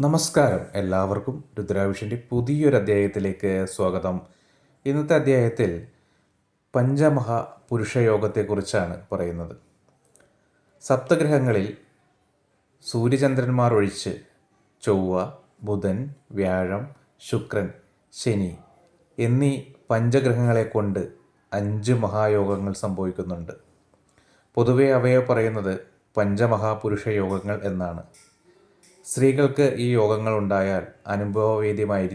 നമസ്കാരം. എല്ലാവർക്കും രുദ്രാവിഷന്റെ പുതിയൊരു അധ്യായത്തിലേക്ക് സ്വാഗതം. ഇന്നത്തെ അധ്യായത്തിൽ പഞ്ചമഹാ പുരുഷയോഗത്തെക്കുറിച്ചാണ് പറയുന്നത്. സപ്തഗ്രഹങ്ങളിൽ സൂര്യചന്ദ്രന്മാർ ഒഴിച്ച് ചൊവ്വ ബുധൻ വ്യാഴം ശുക്രൻ ശനി എന്നീ പഞ്ചഗ്രഹങ്ങളെ കൊണ്ട് അഞ്ച് മഹായോഗങ്ങൾ സംഭവിക്കുന്നുണ്ട്. പൊതുവെ അവയെ പറയുന്നത് പഞ്ചമഹാപുരുഷയോഗങ്ങൾ എന്നാണ്. സ്ത്രീകൾക്ക് ഈ യോഗങ്ങൾ ഉണ്ടായാൽ അനുഭവവേദ്യമായി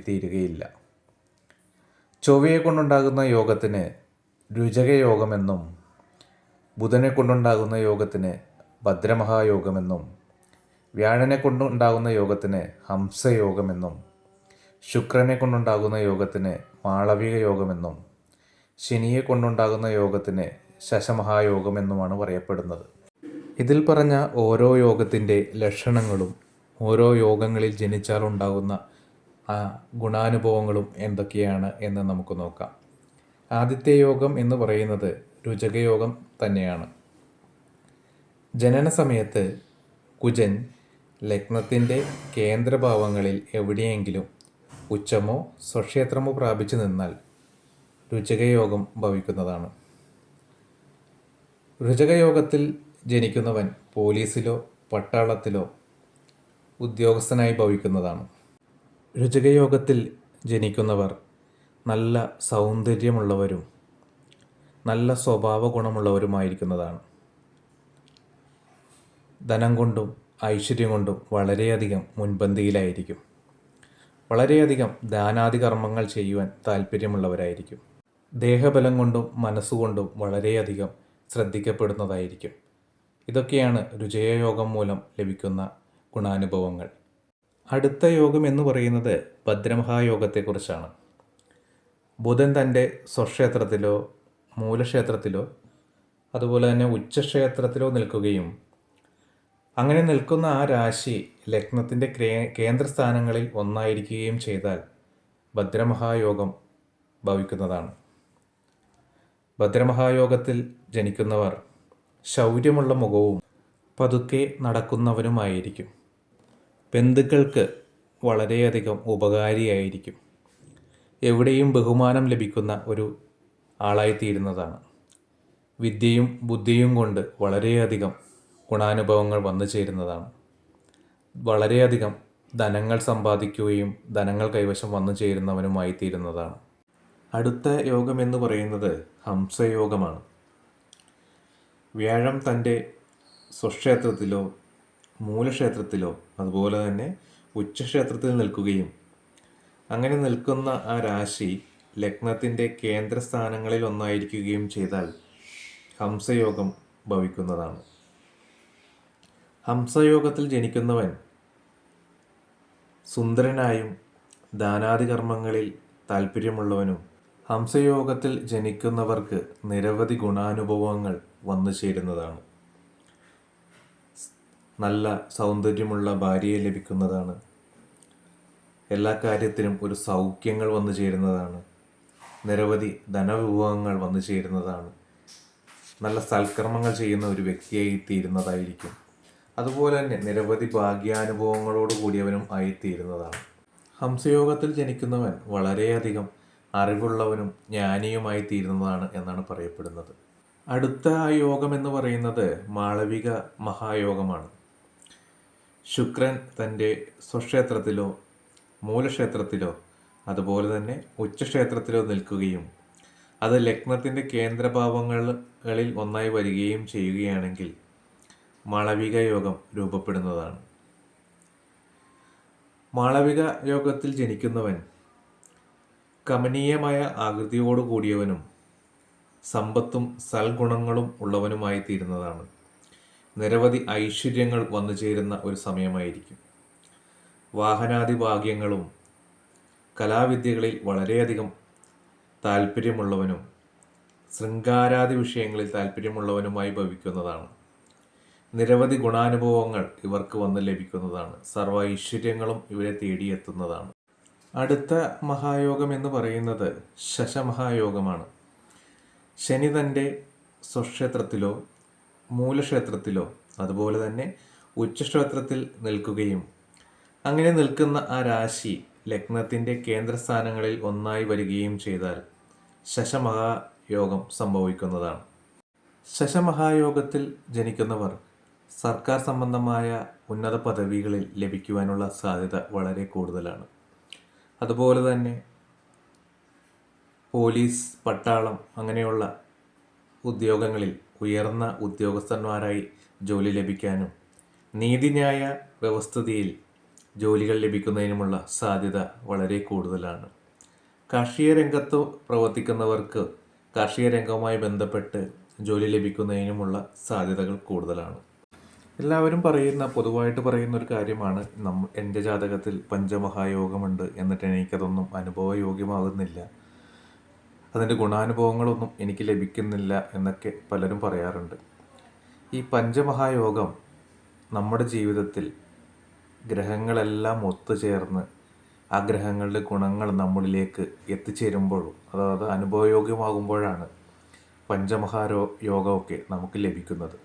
ചൊവ്വയെ കൊണ്ടുണ്ടാകുന്ന യോഗത്തിന് രുചകയോഗമെന്നും ബുധനെ കൊണ്ടുണ്ടാകുന്ന യോഗത്തിന് ഭദ്രമഹായോഗമെന്നും വ്യാഴനെ കൊണ്ടുണ്ടാകുന്ന യോഗത്തിന് ഹംസയോഗമെന്നും ശുക്രനെ കൊണ്ടുണ്ടാകുന്ന യോഗത്തിന് മാളവിക യോഗമെന്നും ശനിയെ കൊണ്ടുണ്ടാകുന്ന യോഗത്തിന് ശശമഹായോഗമെന്നുമാണ് പറയപ്പെടുന്നത്. ഇതിൽ പറഞ്ഞ ഓരോ യോഗത്തിന്റെ ലക്ഷണങ്ങളും ഓരോ യോഗങ്ങളിൽ ജനിച്ചാൽ ഉണ്ടാകുന്ന ഗുണാനുഭവങ്ങളും എന്തൊക്കെയാണ് എന്ന് നമുക്ക് നോക്കാം. ആദ്യത്തെ യോഗം എന്ന് പറയുന്നത് രുചകയോഗം തന്നെയാണ്. ജനന സമയത്ത് കുജൻ ലഗ്നത്തിന്റെ കേന്ദ്രഭാവങ്ങളിൽ എവിടെയെങ്കിലും ഉച്ചമോ സ്വക്ഷേത്രമോ പ്രാപിച്ചു നിന്നാൽ രുചകയോഗം ഭവിക്കുന്നതാണ്. രുചകയോഗത്തിൽ ജനിക്കുന്നവൻ പോലീസിലോ പട്ടാളത്തിലോ ഉദ്യോഗസ്ഥനായി ഭവിക്കുന്നതാണ്. രുചകയോഗത്തിൽ ജനിക്കുന്നവർ നല്ല സൗന്ദര്യമുള്ളവരും നല്ല സ്വഭാവ ഗുണമുള്ളവരുമായിരിക്കുന്നതാണ് ധനം കൊണ്ടും ഐശ്വര്യം കൊണ്ടും വളരെയധികം മുൻപന്തിയിലായിരിക്കും. വളരെയധികം ദാനാദി കർമ്മങ്ങൾ ചെയ്യുവാൻ താല്പര്യമുള്ളവരായിരിക്കും ദേഹബലം കൊണ്ടും മനസ്സുകൊണ്ടും വളരെയധികം ശ്രദ്ധിക്കപ്പെടുന്നതായിരിക്കും. ഇതൊക്കെയാണ് രുചയയോഗം മൂലം ലഭിക്കുന്ന ഗുണാനുഭവങ്ങൾ. അടുത്ത യോഗം എന്ന് പറയുന്നത് ഭദ്രമഹായോഗത്തെക്കുറിച്ചാണ്. ബുധൻ തന്റെ സ്വക്ഷേത്രത്തിലോ മൂലക്ഷേത്രത്തിലോ അതുപോലെ തന്നെ ഉച്ചക്ഷേത്രത്തിലോ നിൽക്കുകയും അങ്ങനെ നിൽക്കുന്ന ആ രാശി ലഗ്നത്തിന്റെ കേന്ദ്രസ്ഥാനങ്ങളിൽ ഒന്നായിരിക്കുകയും ചെയ്താൽ ഭദ്രമഹായോഗം ഭവിക്കുന്നതാണ്. ഭദ്രമഹായോഗത്തിൽ ജനിക്കുന്നവർ ശൗര്യമുള്ള മുഖവും പതുക്കെ നടക്കുന്നവനുമായിരിക്കും. ബന്ധുക്കൾക്ക് വളരെയധികം ഉപകാരിയായിരിക്കും. എവിടെയും ബഹുമാനം ലഭിക്കുന്ന ഒരു ആളായിത്തീരുന്നതാണ്. വിദ്യയും ബുദ്ധിയും കൊണ്ട് വളരെയധികം ഗുണാനുഭവങ്ങൾ വന്നു ചേരുന്നതാണ്. വളരെയധികം ധനങ്ങൾ സമ്പാദിക്കുകയും ധനങ്ങൾ കൈവശം വന്നു ചേരുന്നവനുമായി തീരുന്നതാണ് അടുത്ത യോഗം എന്ന് പറയുന്നത് ഹംസയോഗമാണ്. വ്യാഴം തന്റെ സ്വക്ഷേത്രത്തിലോ മൂലക്ഷേത്രത്തിലോ അതുപോലെ തന്നെ ഉച്ചക്ഷേത്രത്തിൽ നിൽക്കുകയും. അങ്ങനെ നിൽക്കുന്ന ആ രാശി ലഗ്നത്തിന്റെ കേന്ദ്രസ്ഥാനങ്ങളിൽ ഒന്നായിരിക്കുകയും ചെയ്താൽ ഹംസയോഗം ഭവിക്കുന്നതാണ്. ഹംസയോഗത്തിൽ ജനിക്കുന്നവൻ സുന്ദരനായും ദാനാദികർമ്മങ്ങളിൽ താല്പര്യമുള്ളവനും ഹംസയോഗത്തിൽ ജനിക്കുന്നവർക്ക് നിരവധി ഗുണാനുഭവങ്ങൾ വന്നു ചേരുന്നതാണ് നല്ല സൗന്ദര്യമുള്ള ഭാര്യയെ ലഭിക്കുന്നതാണ്. എല്ലാ കാര്യത്തിനും ഒരു സൗഖ്യങ്ങൾ വന്നു ചേരുന്നതാണ്. നിരവധി ധനവിഭവങ്ങൾ വന്നു ചേരുന്നതാണ്. നല്ല സൽക്കർമ്മങ്ങൾ ചെയ്യുന്ന ഒരു വ്യക്തിയായി തീരുന്നതായിരിക്കും. അതുപോലെ തന്നെ നിരവധി ഭാഗ്യാനുഭവങ്ങളോട് കൂടിയവനും ആയിത്തീരുന്നതാണ് ഹംസയോഗത്തിൽ ജനിക്കുന്നവൻ വളരെയധികം അറിവുള്ളവനും ജ്ഞാനിയുമായി തീരുന്നതാണ് എന്നാണ് പറയപ്പെടുന്നത്. അടുത്ത ആ യോഗം എന്ന് പറയുന്നത് മാളവിക മഹായോഗമാണ്. ശുക്രൻ തന്റെ സ്വക്ഷേത്രത്തിലോ മൂലക്ഷേത്രത്തിലോ അതുപോലെ തന്നെ ഉച്ചക്ഷേത്രത്തിലോ നിൽക്കുകയും അത് ലഗ്നത്തിന്റെ കേന്ദ്രഭാവങ്ങളിൽ ഒന്നായി വരികയും ചെയ്യുകയാണെങ്കിൽ മാളവിക യോഗം രൂപപ്പെടുന്നതാണ്. മാളവിക യോഗത്തിൽ ജനിക്കുന്നവൻ കമനീയമായ ആകൃതിയോടു കൂടിയവനും സമ്പത്തും സൽഗുണങ്ങളും ഉള്ളവനുമായി തീരുന്നതാണ് നിരവധി ഐശ്വര്യങ്ങൾ വന്നു ചേരുന്ന ഒരു സമയമായിരിക്കും. വാഹനാദി ഭാഗ്യങ്ങളും കലാവിദ്യകളിൽ വളരെയധികം താല്പര്യമുള്ളവനും ശൃംഗാരാദി വിഷയങ്ങളിൽ താല്പര്യമുള്ളവനുമായി ഭവിക്കുന്നതാണ്. നിരവധി ഗുണാനുഭവങ്ങൾ ഇവർക്ക് വന്ന് ലഭിക്കുന്നതാണ്. സർവ ഐശ്വര്യങ്ങളും ഇവരെ തേടിയെത്തുന്നതാണ്. അടുത്ത മഹായോഗം എന്ന് പറയുന്നത് ശശമഹായോഗമാണ്. ശനി തന്റെ സ്വക്ഷേത്രത്തിലോ മൂലക്ഷേത്രത്തിലോ അതുപോലെ തന്നെ ഉച്ചക്ഷേത്രത്തിൽ നിൽക്കുകയും. അങ്ങനെ നിൽക്കുന്ന ആ രാശി ലഗ്നത്തിന്റെ കേന്ദ്രസ്ഥാനങ്ങളിൽ ഒന്നായി വരികയും ചെയ്താൽ ശശമഹായോഗം സംഭവിക്കുന്നതാണ്. ശശമഹായോഗത്തിൽ ജനിക്കുന്നവർ സർക്കാർ സംബന്ധമായ ഉന്നത പദവികളിൽ ലഭിക്കുവാനുള്ള സാധ്യത വളരെ കൂടുതലാണ്. അതുപോലെ തന്നെ പോലീസ് പട്ടാളം അങ്ങനെയുള്ള ഉദ്യോഗങ്ങളിൽ ഉയർന്ന ഉദ്യോഗസ്ഥന്മാരായി ജോലി ലഭിക്കാനും നീതിന്യായ വ്യവസ്ഥിതിയിൽ ജോലികൾ ലഭിക്കുന്നതിനുമുള്ള സാധ്യത വളരെ കൂടുതലാണ്. കാർഷിക രംഗത്ത് പ്രവർത്തിക്കുന്നവർക്ക് കാർഷിക രംഗവുമായി ബന്ധപ്പെട്ട് ജോലി ലഭിക്കുന്നതിനുമുള്ള സാധ്യതകൾ കൂടുതലാണ്. എല്ലാവരും പറയുന്ന പൊതുവായിട്ട് പറയുന്ന ഒരു കാര്യമാണ് നമ്മ എന്റെ ജാതകത്തിൽ പഞ്ചമഹായോഗമുണ്ട് എന്നിട്ട് എനിക്കതൊന്നും അനുഭവയോഗ്യമാകുന്നില്ല. അതിന്റെ ഗുണാനുഭവങ്ങളൊന്നും എനിക്ക് ലഭിക്കുന്നില്ല എന്നൊക്കെ പലരും പറയാറുണ്ട്. ഈ പഞ്ചമഹായോഗം നമ്മുടെ ജീവിതത്തിൽ ഗ്രഹങ്ങളെല്ലാം ഒത്തുചേർന്ന് ആ ഗ്രഹങ്ങളുടെ ഗുണങ്ങൾ നമ്മളിലേക്ക് എത്തിച്ചേരുമ്പോഴും അതായത് അനുഭവയോഗ്യമാകുമ്പോഴാണ് പഞ്ചമഹാരോ യോഗമൊക്കെ നമുക്ക് ലഭിക്കുന്നത്.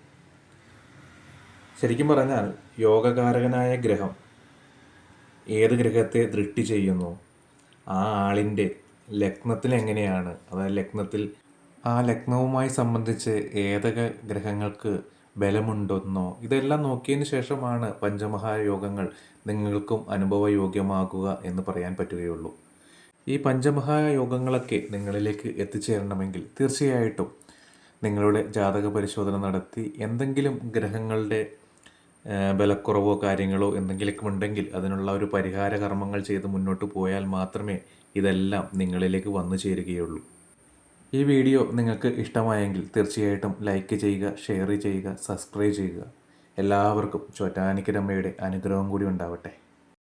ശരിക്കും പറഞ്ഞാൽ യോഗകാരകനായ ഗ്രഹം ഏത് ഗ്രഹത്തെ ദൃഷ്ടി ചെയ്യുന്നു? ആ ആളിന്റെ ലഗ്നത്തിൽ എങ്ങനെയാണ് അതായത് ലഗ്നത്തിൽ ആ ലഗ്നവുമായി സംബന്ധിച്ച് ഏതൊക്കെ ഗ്രഹങ്ങൾക്ക് ബലമുണ്ടെന്നോ ഇതെല്ലാം നോക്കിയതിന് ശേഷമാണ് പഞ്ചമഹായോഗങ്ങൾ നിങ്ങൾക്കും അനുഭവയോഗ്യമാകുക എന്ന് പറയാൻ പറ്റുകയുള്ളൂ. ഈ പഞ്ചമഹായോഗങ്ങളൊക്കെ നിങ്ങളിലേക്ക് എത്തിച്ചേരണമെങ്കിൽ തീർച്ചയായിട്ടും നിങ്ങളുടെ ജാതക പരിശോധന നടത്തി എന്തെങ്കിലും ഗ്രഹങ്ങളുടെ ബലക്കുറവോ കാര്യങ്ങളോ എന്തെങ്കിലുമൊക്കെ ഉണ്ടെങ്കിൽ അതിനുള്ള ഒരു പരിഹാര കർമ്മങ്ങൾ ചെയ്ത് മുന്നോട്ട് പോയാൽ മാത്രമേ ഇതെല്ലാം നിങ്ങളിലേക്ക് വന്നു ചേരുകയുള്ളൂ. ഈ വീഡിയോ നിങ്ങൾക്ക് ഇഷ്ടമായെങ്കിൽ തീർച്ചയായിട്ടും ലൈക്ക് ചെയ്യുക ഷെയർ ചെയ്യുക സബ്സ്ക്രൈബ് ചെയ്യുക. എല്ലാവർക്കും ചോറ്റാനിക്കരമ്മയുടെ അനുഗ്രഹം കൂടി ഉണ്ടാവട്ടെ.